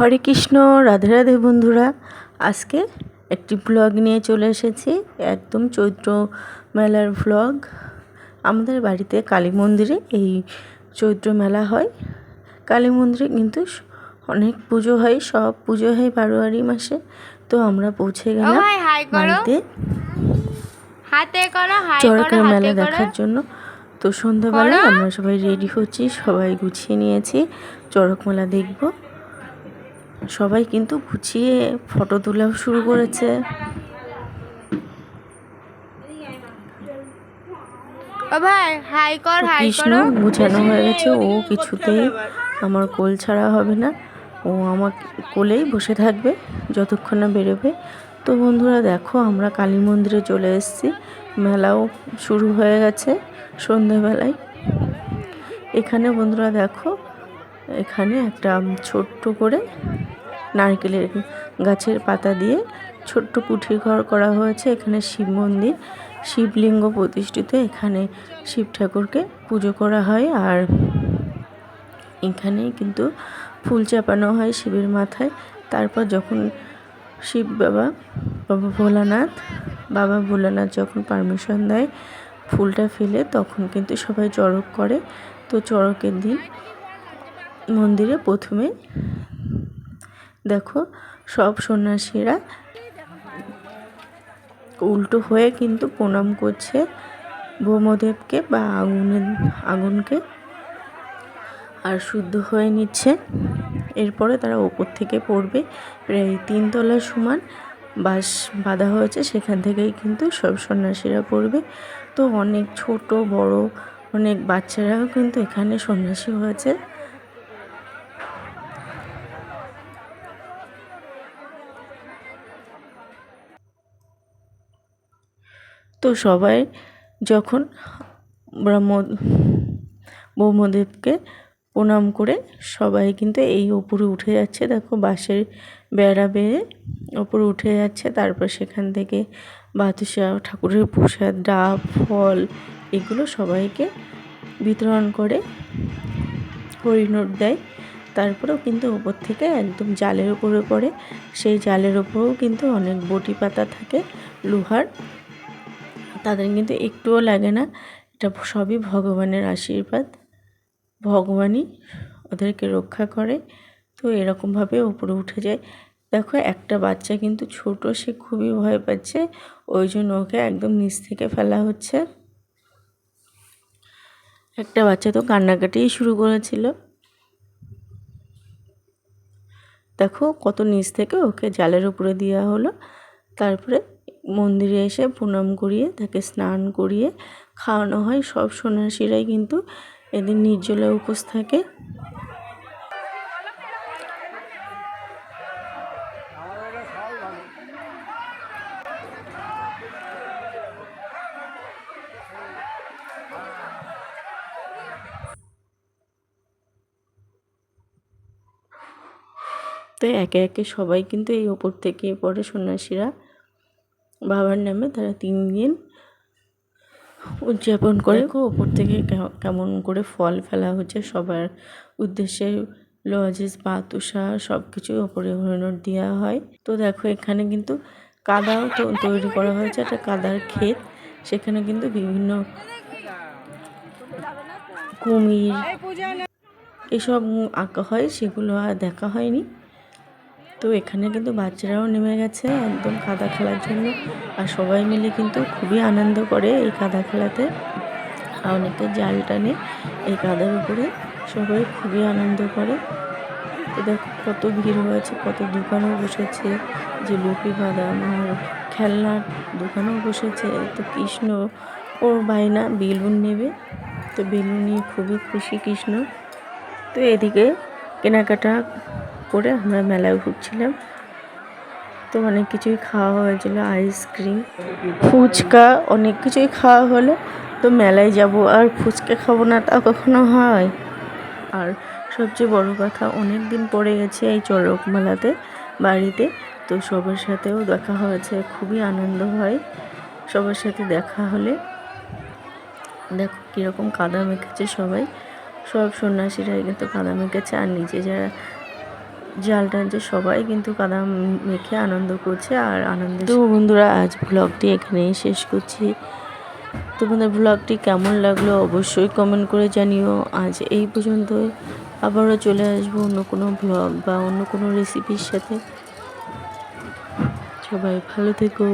হরে কৃষ্ণ রাধে রাধে বন্ধুরা। আজকে একটি ব্লগ নিয়ে চলে এসেছি একদম চৈত্র মেলার ব্লগ আমাদের বাড়িতে কালী মন্দিরে এই চৈত্র মেলা হয়। কালী মন্দিরে কিন্তু অনেক পুজো হয় সব পুজো হয় বারোয়ারি মাসে। তো আমরা পৌঁছে গেলাম বাড়িতে। চরকার মেলা দেখার জন্য। তো সন্ধ্যাবেলায় করো। আমরা সবাই রেডি হচ্ছি সবাই গুছিয়ে নিয়েছি। চড়ক মেলা দেখব। সবাই কিন্তু গুছিয়ে ফটো তোলাও শুরু করেছে। ও ভাই হাই কর হাই কৃষ্ণ করো। গুছানো হয়ে গেছে ও কিছুতেই আমার কোল ছাড়া হবে না। ও আমার কোলেই বসে থাকবে যতক্ষণ না বেরোবে। তো বন্ধুরা দেখো আমরা কালী মন্দিরে চলে এসেছি। মেলাও শুরু হয়ে গেছে সন্ধেবেলায়। এখানে বন্ধুরা দেখো এখানে একটা ছোট্ট করে নারকেলের গাছের পাতা দিয়ে ছোট্ট কুঠির ঘর করা হয়েছে। এখানে শিব মন্দির, শিবলিঙ্গ প্রতিষ্ঠিত। এখানে শিব ঠাকুরকে পুজো করা হয় আর এখানে কিন্তু ফুল চাপানো হয় শিবের মাথায়। তারপর যখন শিব বাবা বাবা ভোলানাথ বাবা ভোলানাথ যখন পারমিশন দেয় ফুলটা ফেলে, তখন কিন্তু সবাই চড়ক করে। তো চড়কের দিন মন্দিরে প্রথমে দেখো, সব সন্ন্যাসীরা উল্টো হয়ে কিন্তু প্রণাম করছে ব্রহ্মদেবকে বা আগুনের আগুনকে আর শুদ্ধ হয়ে নিচ্ছে। এরপরে তারা ওপর থেকে পড়বে। প্রায় তিনতলা সমান বাস বাঁধা হয়েছে, সেখান থেকেই কিন্তু সব সন্ন্যাসীরা পড়বে। তো অনেক ছোট, বড় অনেক বাচ্চারাও কিন্তু এখানে সন্ন্যাসী হয়েছে। তো সবাই যখন ব্রহ্ম, ব্রহ্মদেবকে প্রণাম করে সবাই কিন্তু এই ওপরে উঠে যাচ্ছে। দেখো বাঁশের বেড়া বেয়ে ওপরে উঠে যাচ্ছে। তারপর সেখান থেকে বাতাসা ঠাকুরের প্রসাদ, ডাব, ফল এগুলো সবাইকে বিতরণ করে, হরিণট দেয়। তারপরেও কিন্তু ওপর থেকে একদম জালের উপরে পড়ে। সেই জালের ওপরেও কিন্তু অনেক বটি পাতা থাকে, লোহার। তাদের কিন্তু একটুও লাগে না। এটা সবই ভগবানের আশীর্বাদ। ভগবানই ওদেরকে রক্ষা করে। তো এরকমভাবে উপরে উঠে যায়। দেখো, একটা বাচ্চা কিন্তু ছোট, সে খুবই ভয় পাচ্ছে। ওই জন্য ওকে একদম নিচ থেকে ফেলা হচ্ছে। একটা বাচ্চা তো কান্নাকাটিই শুরু করেছিল। দেখো, কত নিচ থেকে ওকে জালের উপরে দেওয়া হলো। তারপরে মন্দিরে এসে প্রণাম করিয়ে, তাকে স্নান করিয়ে খাওয়ানো হয়। সব সন্ন্যাসীরাই কিন্তু এদিন নির্জলা উপোস থাকে। তো একে একে সবাই কিন্তু এই ওপর থেকে পড়ে সন্ন্যাসীরা। বাবার নামে তারা তিন দিন উদযাপন করে। ওপর থেকে কেমন করে ফল ফেলা হচ্ছে, সবার উদ্দেশ্যে লজেস বাতুসা সব কিছু ওপরে হরিণট দেওয়া হয়। তো দেখো, এখানে কিন্তু কাদাও তো তৈরি করা হয়েছে, একটা কাদার ক্ষেত। সেখানে কিন্তু বিভিন্ন কুমির, এসব আঁকা হয়, সেগুলো আর দেখা হয়নি। তো এখানে কিন্তু বাচ্চারাও নেমে গেছে একদম কাদা খেলার জন্য। আর সবাই মিলে কিন্তু খুবই আনন্দ করে এই কাদা খেলাতে। আর অনেকে জাল টানে এই কাদার উপরে। সবাই খুবই আনন্দ করে। তো দেখো কত ভিড় হয়েছে, কত দোকানও বসেছে। জিলিপি বাদাম আর খেলনার দোকানও বসেছে। তো কৃষ্ণ ওর বাইনা বেলুন নেবে। তো বেলুন নিয়ে খুবই খুশি কৃষ্ণ। তো এদিকে কেনাকাটা করে আমরা মেলায় ঘুরছিলাম। তো অনেক কিছুই খাওয়া হয়েছিল, আইসক্রিম, ফুচকা, অনেক কিছুই খাওয়া হলো। তো মেলায় যাব আর ফুচকা খাব না তা কখনো হয়? আর সবচেয়ে বড় কথা, অনেক দিন পরে গেছে এই চড়ক মেলাতে বাড়িতে। তো সবার সাথেও দেখা হয়েছে, খুবই আনন্দ হয় সবার সাথে দেখা হলে। দেখো কীরকম কাদা মেখেছে সবাই। সব সন্ন্যাসীরাই কিন্তু কাদা মেখেছে, আর নিচে যারা জাল টানছে সবাই কিন্তু কাদা মেখে আনন্দ করছে আর আনন্দ তো বন্ধুরা, আজ ব্লগটি এখানেই শেষ করছি। তোমাদের ব্লগটি কেমন লাগল অবশ্যই কমেন্ট করে জানিও। আজ এই পর্যন্ত আবারও চলে আসব অন্য কোনো ব্লগ বা অন্য কোনো রেসিপির সাথে। সবাই ভালো থেকো।